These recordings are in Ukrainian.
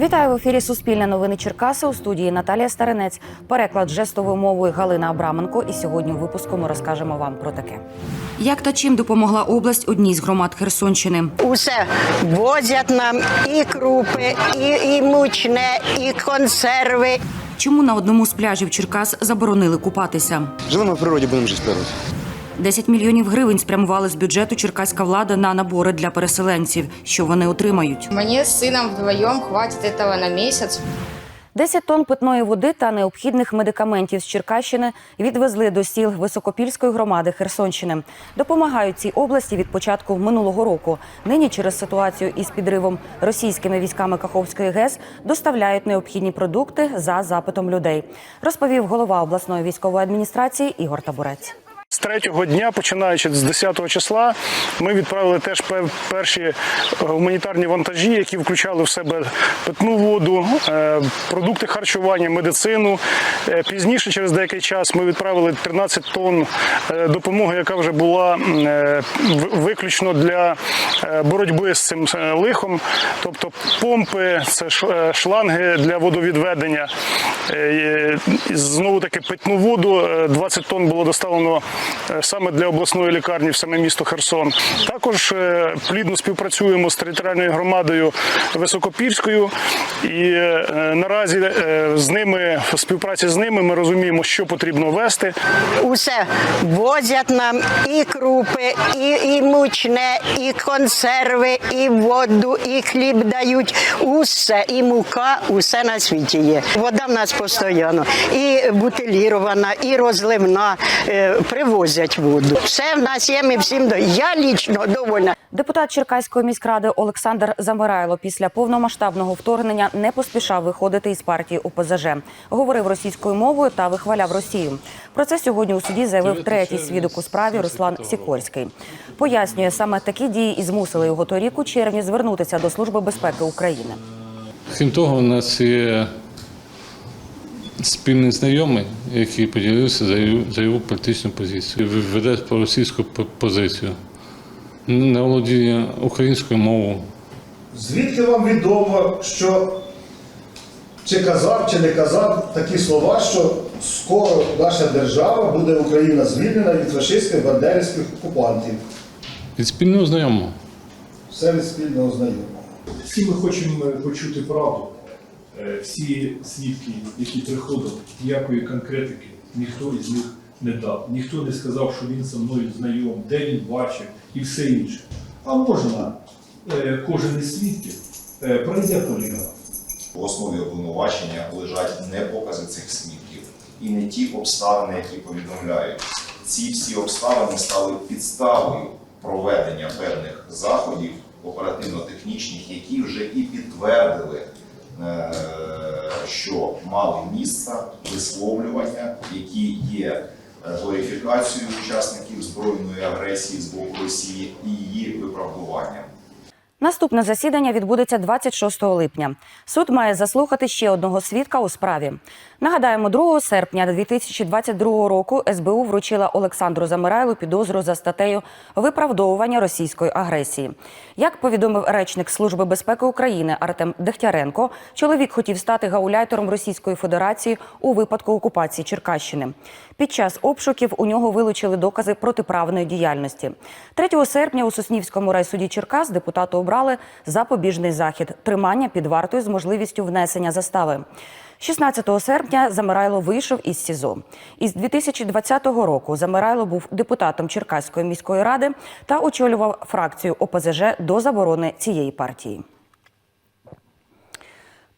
Вітаю в ефірі Суспільне новини Черкаси у студії Наталія Старинець. Переклад жестовою мовою Галина Абраменко. І сьогодні у випуску ми розкажемо вам про таке. Як та чим допомогла область одній з громад Херсонщини? Усе возять нам і крупи, і, і мучне, і консерви. Чому на одному з пляжів Черкас заборонили купатися? Живемо в природі, будемо жити в природі. 10 мільйонів гривень спрямували з бюджету черкаська влада на набори для переселенців. Що вони отримають? Мне с сыном вдвоем хватит этого на месяц. 10 тонн питної води та необхідних медикаментів з Черкащини відвезли до сіл Високопільської громади Херсонщини. Допомагають цій області від початку минулого року. Нині через ситуацію із підривом російськими військами Каховської ГЕС доставляють необхідні продукти за запитом людей. Розповів голова обласної військової адміністрації Ігор Табурець. Третього дня, починаючи з 10 числа, ми відправили теж перші е, гуманітарні вантажі, які включали в себе питну воду, е, продукти харчування, медицину. Е, Пізніше, через деякий час, ми відправили 13 тонн допомоги, яка вже була виключно для боротьби з цим лихом, тобто помпи, це шланги для водовідведення. Знову таки питну воду е, 20 тонн було доставлено саме для обласної лікарні в саме місто Херсон. Також е, плідно співпрацюємо з територіальною громадою Високопільською, і е, наразі е, з ними в співпраці з ними ми розуміємо, що потрібно вести. Усе возять нам і крупи, і, і мучне, і консерви, і воду, і хліб дають. Усе, і мука, усе на світі є. Вода в нас постійно. І бутилірована, і розливна. Е, Привозять воду. Все в нас є, ми всім до. Я лічно довольна. Депутат Черкаської міськради Олександр Замирайло після повномасштабного вторгнення не поспішав виходити із партії ОПЗЖ. Говорив російською мовою та вихваляв Росію. Про це сьогодні у суді заявив третій свідок у справі Руслан Сікорський. Пояснює, саме такі дії і змусили його торік у червні звернутися до Служби безпеки України. Крім того, у нас є спільний знайомий, який поділився за його, за його політичну позицію. Веде проросійську по- позицію. Не володіє українською мовою. Звідки вам відомо, що чи казав, чи не казав такі слова, що скоро наша держава буде Україна звільнена від фашистських бандерівських окупантів? Від спільного знайомого. Все від спільного знайомого. Всі ми хочемо почути правду. Е, Всі свідки, які приходили, ніякої конкретики ніхто із них не дав. Ніхто не сказав, що він зі мною знайом, де він бачив і все інше. А можна, е, кожен із свідків е, пройде поліграф. В основі обвинувачення лежать не покази цих свідків і не ті обставини, які повідомляють. Ці всі обставини стали підставою проведення певних заходів оперативно-технічних, які вже і підтвердили, що мали місце висловлювання, які є е, глорифікацією учасників збройної агресії з боку Росії і її виправдуванням. Наступне засідання відбудеться 26 липня. Суд має заслухати ще одного свідка у справі. Нагадаємо, 2 серпня 2022 року СБУ вручила Олександру Замирайлу підозру за статтею виправдовування російської агресії. Як повідомив речник Служби безпеки України Артем Дегтяренко, чоловік хотів стати гауляйтером Російської Федерації у випадку окупації Черкащини. Під час обшуків у нього вилучили докази протиправної діяльності. 3 серпня у Соснівському райсуді Черкас депутату обрали запобіжний захід тримання під вартою з можливістю внесення застави. 16 серпня Замирайло вийшов із СІЗО. Із 2020 року Замирайло був депутатом Черкаської міської ради та очолював фракцію ОПЗЖ до заборони цієї партії.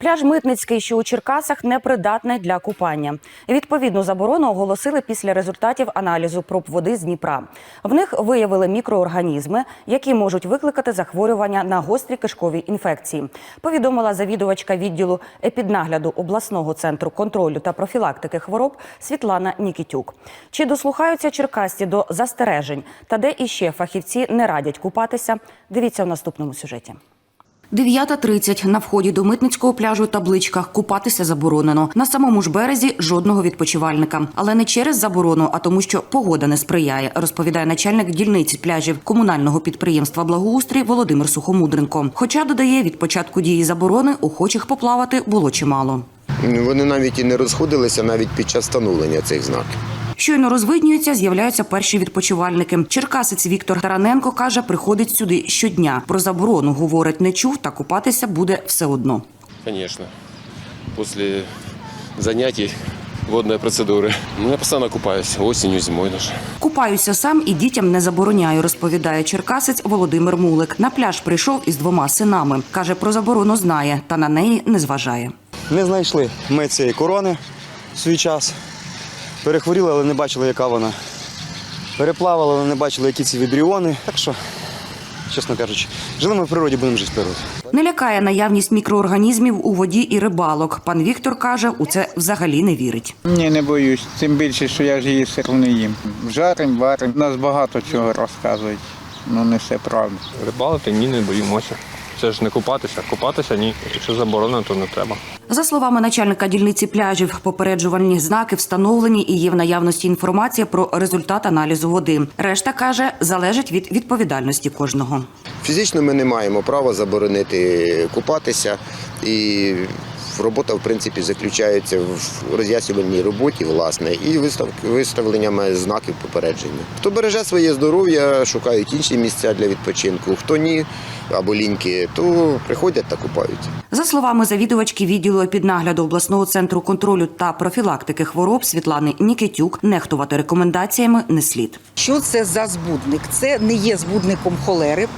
Пляж Митницький, що у Черкасах, непридатний для купання. Відповідну заборону оголосили після результатів аналізу проб води з Дніпра. В них виявили мікроорганізми, які можуть викликати захворювання на гострі кишкові інфекції. Повідомила завідувачка відділу епіднагляду обласного центру контролю та профілактики хвороб Світлана Нікітюк. Чи дослухаються черкасці до застережень та де іще фахівці не радять купатися? Дивіться в наступному сюжеті. 9.30. На вході до митницького пляжу табличка купатися заборонено. На самому ж березі жодного відпочивальника, але не через заборону, а тому, що погода не сприяє, розповідає начальник дільниці пляжів комунального підприємства Благоустрій Володимир Сухомудренко. Хоча додає, від початку дії заборони охочих поплавати було чимало. Вони навіть і не розходилися навіть під час встановлення цих знаків. Щойно розвиднюється, з'являються перші відпочивальники. Черкасець Віктор Тараненко каже, приходить сюди щодня. Про заборону говорить, не чув, та купатися буде все одно. Конечно. После занятий водной процедуры. Ну, я постоянно купаюсь. Осенью, зимой даже. Купаюся сам і дітям не забороняю, розповідає черкасець Володимир Мулик. На пляж прийшов із двома синами. Каже, про заборону знає, та на неї не зважає. Не знайшли ми цієї корони в свій час. Перехворіли, але не бачили, яка вона. Переплавали, але не бачили, які ці вібріони. Так що, чесно кажучи, жили ми в природі, будемо жити в природі. Не лякає наявність мікроорганізмів у воді і рибалок. Пан Віктор каже, у це взагалі не вірить. Ні, не боюсь. Тим більше, що я ж її все одно не їм. Жарим, варим. Нас багато чого розказують. Ну не все правда. Рибалити ні, не боїмося. Це ж не купатися. Купатися ні. Якщо заборонено, то не треба. За словами начальника дільниці пляжів, попереджувальні знаки встановлені і є в наявності інформація про результат аналізу води. Решта каже, залежить від відповідальності кожного. Фізично ми не маємо права заборонити купатися, і робота, в принципі, заключається в роз'яснювальній роботі, власне, і вистав- виставленнями знаків попередження. Хто береже своє здоров'я, шукають інші місця для відпочинку, хто ні або ліньки, то приходять та купаються. За словами завідувачки відділу піднагляду обласного центру контролю та профілактики хвороб Світлани Нікітюк, нехтувати рекомендаціями не слід. Що це за збудник? Це не є збудником холери.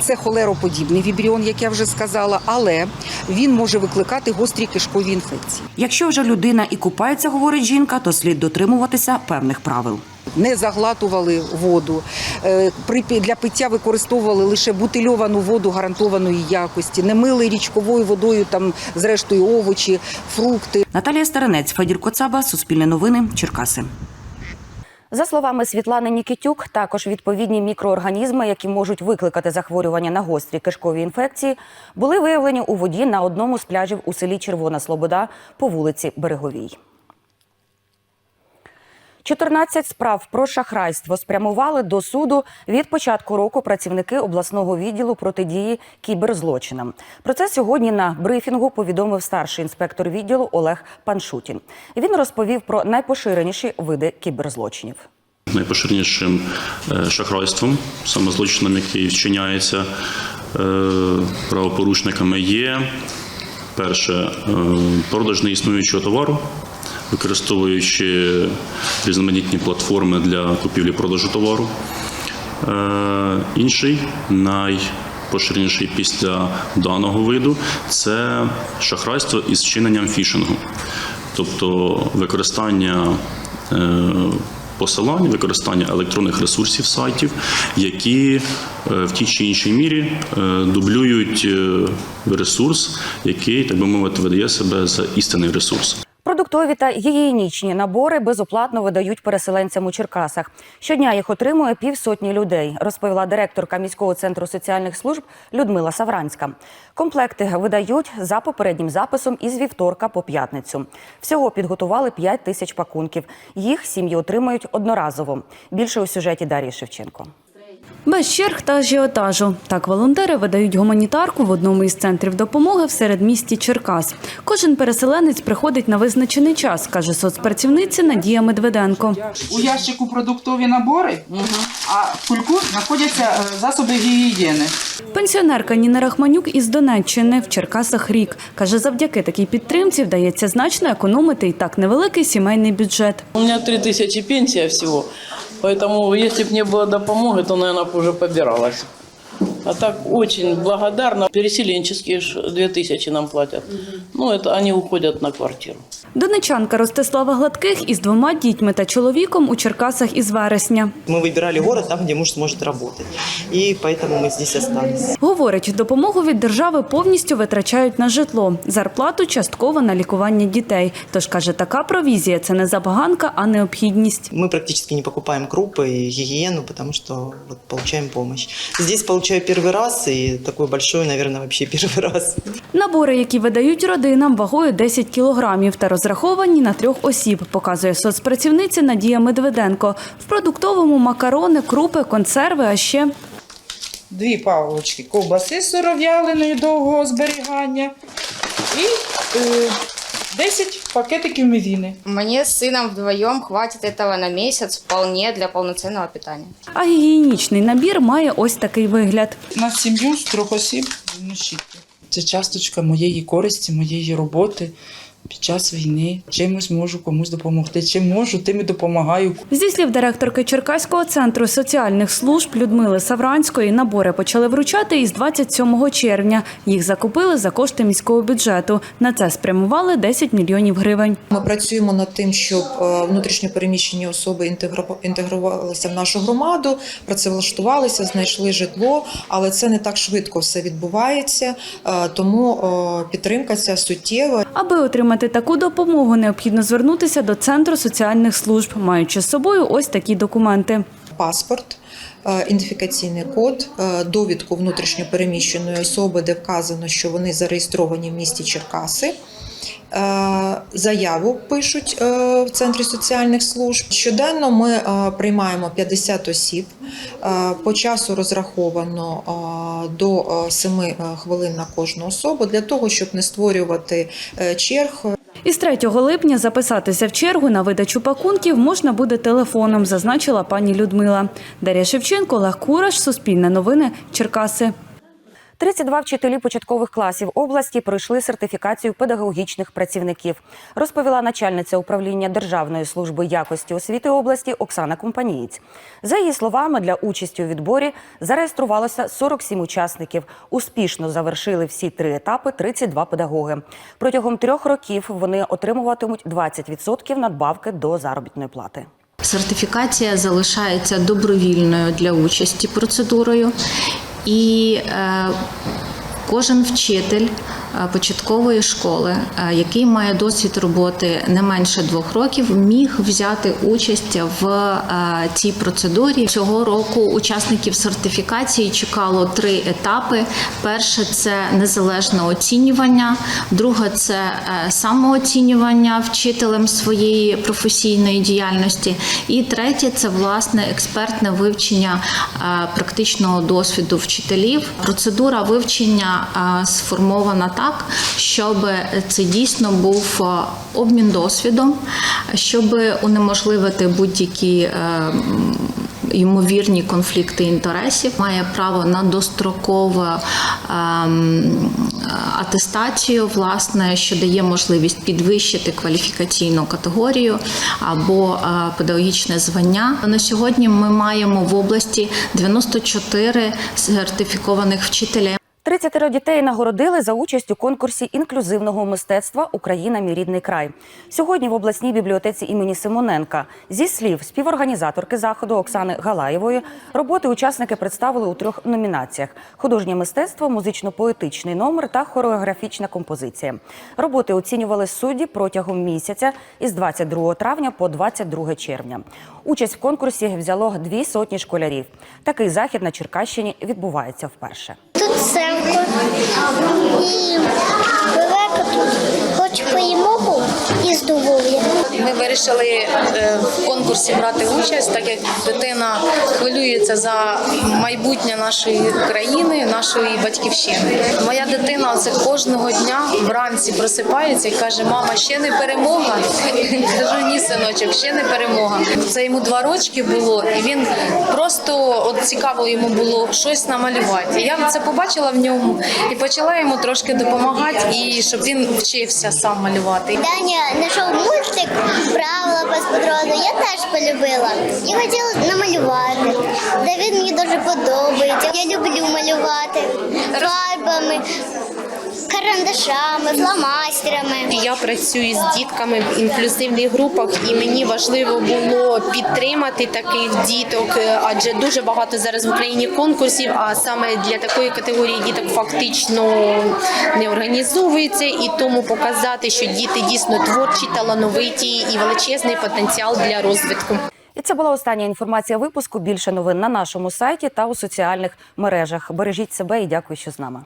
Це холероподібний вібріон, як я вже сказала, але він може викликати гострі кишкові інфекції. Якщо вже людина і купається, говорить жінка, то слід дотримуватися певних правил. Не заглатували воду. Е, для пиття використовували лише бутильовану воду гарантованої якості, не мили річковою водою там зрештою овочі, фрукти. Наталія Старенець, Федір Коцаба, Суспільне новини, Черкаси. За словами Світлани Нікітюк, також відповідні мікроорганізми, які можуть викликати захворювання на гострі кишкові інфекції, були виявлені у воді на одному з пляжів у селі Червона Слобода по вулиці Береговій. 14 справ про шахрайство спрямували до суду від початку року працівники обласного відділу протидії кіберзлочинам. Про це сьогодні на брифінгу повідомив старший інспектор відділу Олег Паншутін. Він розповів про найпоширеніші види кіберзлочинів. найпоширенішим е, шахрайством, саме злочином, який вчиняється е, правопорушниками, є перше е, продаж неіснуючого товару, використовуючи різноманітні платформи для купівлі-продажу товару. Е, Інший найпоширеніший після даного виду це шахрайство із вчиненням фішингу, тобто використання е, посилань, використання електронних ресурсів сайтів, які е, в тій чи іншій мірі дублюють ресурс, який, так би мовити, видає себе за істинний ресурс. Продуктові та гігієнічні набори безоплатно видають переселенцям у Черкасах. Щодня їх отримує півсотні людей, розповіла директорка міського центру соціальних служб Людмила Савранська. Комплекти видають за попереднім записом із вівторка по п'ятницю. Всього підготували 5 тисяч пакунків. Їх сім'ї отримують одноразово. Більше у сюжеті Дар'ї Шевченко. Без черг та ажіотажу. Так волонтери видають гуманітарку в одному із центрів допомоги в середмісті Черкас. Кожен переселенець приходить на визначений час, каже соцпрацівниця Надія Медведенко. У ящику продуктові набори, а в кульку знаходяться е, засоби гігієни. Пенсіонерка Ніна Рахманюк із Донеччини в Черкасах рік. Каже, завдяки такій підтримці вдається значно економити і так невеликий сімейний бюджет. У меня 3 тысячи пенсия всего, поэтому если бы не было допомоги, то, наверное, бы уже побиралась. А так очень благодарна. Переселенческие ж 2 тысячи нам платят. Ну, это они уходят на квартиру. Донечанка Ростислава Гладких із двома дітьми та чоловіком у Черкасах із вересня. Мы выбирали город там, где муж сможет работать. И поэтому мы здесь остались. Говорить, допомогу від держави повністю витрачають на житло, зарплату частково на лікування дітей. Тож каже, така провізія це не забаганка, а необхідність. Мы практически не покупаем крупы и гигиену, потому что вот, получаем помощь. Здесь получаю первый раз, и такой большой, наверное, вообще первый раз. Набори, які видають родинам, вагою 10 кілограмів та розраховані на трьох осіб, показує соцпрацівниця Надія Медведенко. В продуктовому макарони, крупи, консерви, а ще Дві палочки ковбаси сиров'яленої довгого зберігання і е, 10 пакетиків мівіни. Мне с сыном вдвоем хватит этого на месяц вполне для полноценного питания. а гігієнічний набір має ось такий вигляд. На сім'ю з трьох осіб щітки. Це часточка моєї користі, моєї роботи під час війни. Чимось можу комусь допомогти. Чим можу, тим і допомагаю. Зі слів директорки Черкаського центру соціальних служб Людмили Савранської, набори почали вручати із 27 червня. Їх закупили за кошти міського бюджету. На це спрямували 10 мільйонів гривень. Ми працюємо над тим, щоб е, внутрішньо переміщені особи інтегру- інтегрувалися в нашу громаду, працевлаштувалися, знайшли житло, але це не так швидко все відбувається, е, тому е, підтримка ця суттєва. Аби отримати таку допомогу, необхідно звернутися до центру соціальних служб, маючи з собою ось такі документи. Паспорт, е, ідентифікаційний код, е, довідку внутрішньопереміщеної особи, де вказано, що вони зареєстровані в місті Черкаси. Е, Заяву пишуть е, в центрі соціальних служб. Щоденно ми е, приймаємо 50 осіб. По часу розраховано до 7 хвилин на кожну особу для того, щоб не створювати черг. Із 3 липня записатися в чергу на видачу пакунків можна буде телефоном, зазначила пані Людмила. Дар'я Шевченко, Олег Кураш, Суспільне новини, Черкаси. 32 вчителі початкових класів області пройшли сертифікацію педагогічних працівників, розповіла начальниця управління Державної служби якості освіти області Оксана Компанієць. За її словами, для участі у відборі зареєструвалося 47 учасників. Успішно завершили всі три етапи 32 педагоги. Протягом трьох років вони отримуватимуть 20% надбавки до заробітної плати. Сертифікація залишається добровільною для участі процедурою, і е, кожен вчитель е, початкової школи, е, який має досвід роботи не менше двох років, міг взяти участь в е, цій процедурі. Цього року учасників сертифікації чекало три етапи: перше це незалежне оцінювання, друге це самооцінювання вчителем своєї професійної діяльності, і третє це власне експертне вивчення практичного досвіду вчителів. Процедура вивчення е, сформована так, щоб це дійсно був е, обмін досвідом, щоб унеможливити будь-які. е, Ймовірні конфлікти інтересів має право на дострокову атестацію, власне, що дає можливість підвищити кваліфікаційну категорію або педагогічне звання. На сьогодні ми маємо в області 94 сертифікованих вчителя. 30 дітей нагородили за участь у конкурсі інклюзивного мистецтва Україна мій рідний край. Сьогодні в обласній бібліотеці імені Симоненка зі слів співорганізаторки заходу Оксани Галаєвої роботи учасники представили у трьох номінаціях: художнє мистецтво, музично-поетичний номер та хореографічна композиція. Роботи оцінювали судді протягом місяця із 22 травня по 22 червня. Участь в конкурсі взяло дві сотні школярів. Такий захід на Черкащині відбувається вперше. Тут і велика тут. Хоч поїмо і здоволення. Ми вирішили е, конкурсі брати участь, так як дитина хвилюється за майбутнє нашої країни, нашої батьківщини. Моя дитина це кожного дня вранці просипається і каже: Мама, ще не перемога. Кажу, ні, синочок, ще не перемога. Це йому два рочки було, і він просто от цікаво йому було щось намалювати. Я це побачила в ньому і почала йому трошки допомагати, і щоб він вчився сам малювати. Даня знайшов мультик правила без подроду. Я теж полюбила і хотіла намалювати. Він мені дуже подобається. Я люблю малювати фарбами. Карандашами, фломастерами. Я працюю з дітками в інклюзивних групах, і мені важливо було підтримати таких діток, е, адже дуже багато зараз в Україні конкурсів. А саме для такої категорії діток фактично не організовується, і тому показати, що діти дійсно творчі, талановиті і величезний потенціал для розвитку. І це була остання інформація випуску. Більше новин на нашому сайті та у соціальних мережах. Бережіть себе і дякую, що з нами.